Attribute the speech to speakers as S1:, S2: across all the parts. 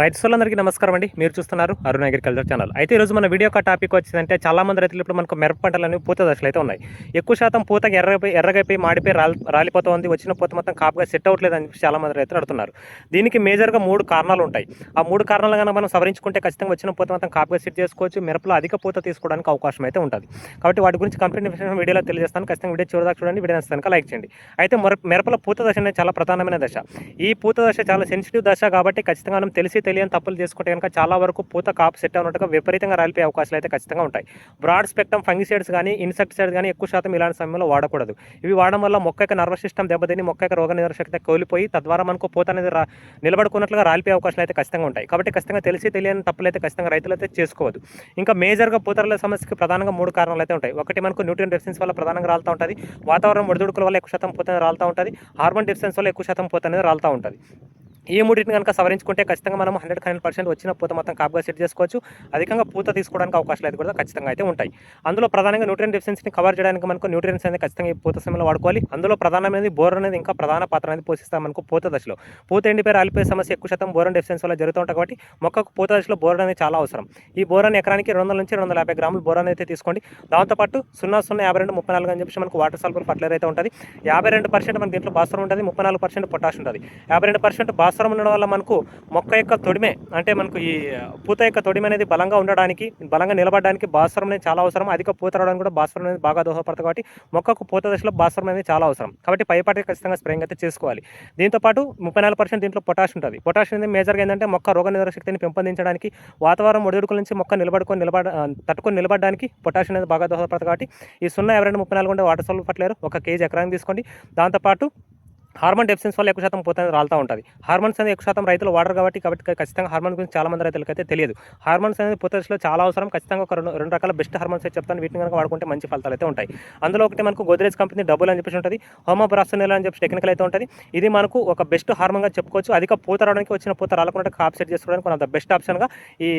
S1: రైతు సోళ్ళందరికీ నమస్కారం అండి. మీరు చూస్తున్నారు అరుణ్ అగ్రికల్చర్ ఛానల్. అయితే ఈరోజు మన వీడియో యొక్క టాపిక్ వచ్చిందంటే చాలా మంది రైతులు ఇప్పుడు మనకు మిరప పంటలు అనేవి పూత దశలు అయితే ఉన్నాయి. ఎక్కువ శాతం పూతకి ఎర్రగైపోయి ఎర్రగైపోయి మాడిపోయి రాలి రాలిపోతుంది. వచ్చిన పూత మొత్తం కాపుగా సెట్ అవ్వట్లేదు అని చెప్పి చాలా మంది రైతులు అడుగుతున్నారు. దీనికి మేజర్గా మూడు కారణాలు ఉంటాయి. ఆ మూడు కారణాలు కనుక మనం సవరించుకుంటే ఖచ్చితంగా వచ్చిన పూత మొత్తం కాపుగా సెట్ చేసుకోవచ్చు. మిరపలో అధిక పూత తీసుకోవడానికి అవకాశం అయితే ఉంటుంది. కాబట్టి వాటి గురించి కంప్లీట్ ఇన్ఫర్మేషన్ వీడియోలో తెలియజేస్తాను. ఖచ్చితంగా వీడియో చివరిదాకా చూడండి. వీడియో నచ్చితే లైక్ చేయండి. అయితే మిరపలో మిరపల పూత దశ అనేది చాలా ప్రధానమైన దశ. ఈ పూత దశ చాలా సెన్సిటివ్ దశ కాబట్టి ఖచ్చితంగా మనం తెలిసి తెలియని తప్పులు చేసుకుంటే కనుక చాలా వరకు పూత కాపు సెట్ అవునట్టుగా విపరీతంగా రాలిపోయే అవకాశాలు అయితే ఖచ్చితంగా ఉంటాయి. బ్రాడ్ స్పెక్ట్రమ్ ఫంగిసైడ్స్ కానీ ఇన్సెక్టిసైడ్స్ కానీ ఎక్కువ శాతం ఇలాంటి సమయంలో వాడకూడదు. ఇవి వాడడం వల్ల మొక్క యొక్క నర్వస్ సిస్టమ్ దెబ్బతిని మొక్క యొక్క రోగ నిరోధక కోల్పోయి తద్వారా మనకు పూత అనేది రా నిలబడుకున్నట్లుగా రాలిపోయే అవకాశాలు అయితే ఖచ్చితంగా ఉంటాయి. కాబట్టి ఖచ్చితంగా తెలిసి తెలియని తప్పులు అయితే ఖచ్చితంగా రైతులు అయితే చేసుకోవద్దు. ఇంకా మేజర్గా పూతరల సమస్యకి ప్రధానంగా మూడు కారణాలు అయితే ఉంటాయి. ఒకటి మనకు న్యూట్రియన్ డెఫిషియన్సీ వల్ల ప్రధానంగా రాలుతూ ఉంటుంది. వాతావరణం ఒడిదుడుకుల వల్ల ఎక్కువ శాతం పూత రాలుతూ ఉంటుంది. హార్మోన్ డెఫిషియన్సీ వల్ల ఎక్కువ శాతం పూత అనేది రాలుతూ ఉంటుంది. ఈ మూడింటిని కనుక సవరించుకుంటే ఖచ్చితంగా మనం హండ్రెడ్ హండ్రెడ్ పర్సెంట్ వచ్చిన పూత మొత్తం కాపుగా సెట్ చేసుకోవచ్చు. అధికంగా పూత తీసుకోవడానికి అవకాశాలు అయితే కూడా ఖచ్చితంగా అయితే ఉంటాయి. అందులో ప్రధానంగా న్యూట్రియన్ డెఫిషియన్సీని కవర్ చేయడానికి మనకు న్యూట్రియన్స్ అనేది ఖచ్చితంగా ఈ పూత సమయంలో వాడుకోవాలి. అందులో ప్రధానమైనది బోర్ అనేది ఇంకా ప్రధాన పాత్ర అనేది పోషిస్తాం మనకు పూత దశలో. పూత ఎండిపోయి రాలిపోయే సమస్య ఎక్కువ శాతం బోరన్ డెఫిషియన్సీ వల్ల జరుగుతూ ఉంటాయి కాబట్టి మొక్కకు పూత దశలో బోరన్ అనేది చాలా అవసరం. ఈ బోరన్ ఎకరానికి రెండు వందల నుంచి రెండు వందల యాభై గ్రాములు బోరన్ అయితే తీసుకోండి. దాంతోపాటు సున్నా సున్నా యాభై రెండు ముప్పై నాలుగు అని చెప్పి మనకు వాటర్ సాల్బర్ ఫర్టిలైజర్ అయితే ఉంటుంది. యాభై రెండు పర్సెంట్ మన దీంట్లో బాస్ఫరం ఉంటుంది. ముప్పై నాలుగు పర్సెంట్ పొటాష్ ఉంటుంది. యాభై రెండు పర్సెంట్ భాస్వరం ఉండడం వల్ల మనకు మొక్క యొక్క తొడిమే అంటే మనకు ఈ పూత యొక్క తొడిమే అనేది బలంగా ఉండడానికి బలంగా నిలబడడానికి భాస్వరం అనేది చాలా అవసరం. అధిక పూత రావడానికి కూడా భాస్వరం అనేది బాగా దోహదపడుతుంది కాబట్టి మొక్కకు పూత దశలో భాస్వరం అనేది చాలా అవసరం. కాబట్టి పైపాటి ఖచ్చితంగా స్ప్రేయింగ్ అయితే చేసుకోవాలి. దీంతోపాటు ముప్పై నాలుగు పర్సెంట్ దీంట్లో పొటాష్ ఉంటుంది. పొటాష్ అనేది మేజర్గా ఏంటంటే మొక్క రోగ నిరోధక శక్తిని పెంపొందించడానికి వాతావరణం ఒడిదుడుకుల నుంచి మొక్క నిలబడుకొని నిలబడ తట్టుకొని నిలబడడానికి పొటాష్ అనేది బాగా దోహదపడుతుంది కాబట్టి ఈ సున్నా ఎవరైనా ముప్పై నాలుగు ఉండే వాటర్ సోల్ పట్టలేరు ఒక కేజీ ఎకరానికి తీసుకోండి. దాంతోపాటు హార్మోన్ డెఫిషియన్స్ వల్ల ఎక్కువ శాతం పోతే రాలుతూ ఉంటుంది. హార్మోన్స్ అనేది ఎక్కువ శాతం రైతులు వాడరు కాబట్టి కాబట్టి ఖచ్చితంగా హార్మోన్ గురించి చాలా మంది రైతులకు అయితే తెలియదు. హార్మోన్స్ అనేది పూతలో చాలా అవసరం. ఖచ్చితంగా ఒక రెండు రెండు రకాల బెస్ట్ హార్మోన్స్ అయితే చెప్తాను. వీటిని కనుక వాడుకుంటే మంచి ఫలితాలు అయితే ఉంటాయి. అందులో ఒకటి మనకు గోద్రేజ్ కంపెనీ డబుల్ అని చెప్పేసి ఉంటుంది. హోమోబ్రాసోనిల్ అని చెప్పి టెక్నికల్ అయితే ఉంటుంది. ఇది మనకు ఒక బెస్ట్ హార్మోన్గా చెప్పుకోవచ్చు. అధిక పూత రావడానికి వచ్చిన పూత రాలకుండా కాప్ సెట్ చేసుకోవడానికి కొంత బెస్ట్ ఆప్షన్గా ఈ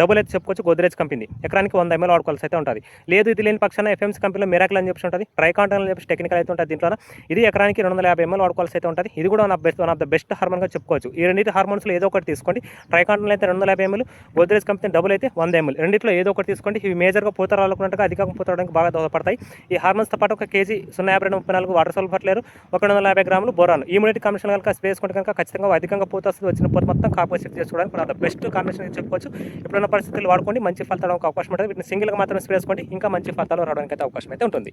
S1: డబుల్ అయితే చెప్పుకోవచ్చు గోద్రేజ్ కంపెనీ. ఎకరానికి వంద ఎంఎల్ వాడుకోవాల్సి అయితే ఉంటుంది. లేదు ఇది లేని పక్షాన ఎఫ్ఎంస్ కంపెనీలో మిరాకిల్ అని చెప్పి ఉంటుంది. ట్రైకాంటన్ అని చెప్పి టెక్నికల్ అయితే ఉంటుంది దీంట్లో ఇది ఎకరానికి రెండు వందల యాభై ఎంఎల్ వాడుకోవాల్సి అయితే ఉంటుంది. ఇది కూడా one of best one of the best హార్మోన్గా చెప్పుకోవచ్చు. ఈ రెండింటి హార్మోన్స్లో ఏదో ఒకటి తీసుకోండి. ట్రైకాంటన్ అయితే రెండు వందల యాభై ఎంఎల్ గోద్రేజ్ కంపెనీ డబుల్ అయితే వంద ఎంఎల్ రెండింటిలో ఏదో ఒకటి తీసుకోండి. ఇవి మేజర్గా పూత రాలకున్నట్టుగా అధికంగా పూత రావడానికి బాగా దోహదపడతాయి. ఈ హార్మోన్స్తో పాటు ఒక కేజీ సున్నా యాభై రెండు ముప్పై నాలుగు వాటర్ సోల్ ఒక రెండు వందల యాభై గ్రాములు బోరాన్ మూడింటి కాంబినేషన్ కనుక స్పేస్ కొంటే కనుక ఖచ్చితంగా అధికంగా పూత వస్తుంది. వచ్చిన పూత మొత్తం కాపు సెట్ చేసుకోవడానికి one of the best combination చెప్పుకోవచ్చు. ఇప్పుడున్న పరిస్థితులు వాడుకోండి. మంచి ఫలితాలకు అవకాశం ఉంటుంది. వీటిని సింగిల్గా మాత్రం స్ప్రే చేసుకోండి ఇంకా మంచి ఫలితాలు రావడానికి అయితే అవకాశం అయితే ఉంటుంది.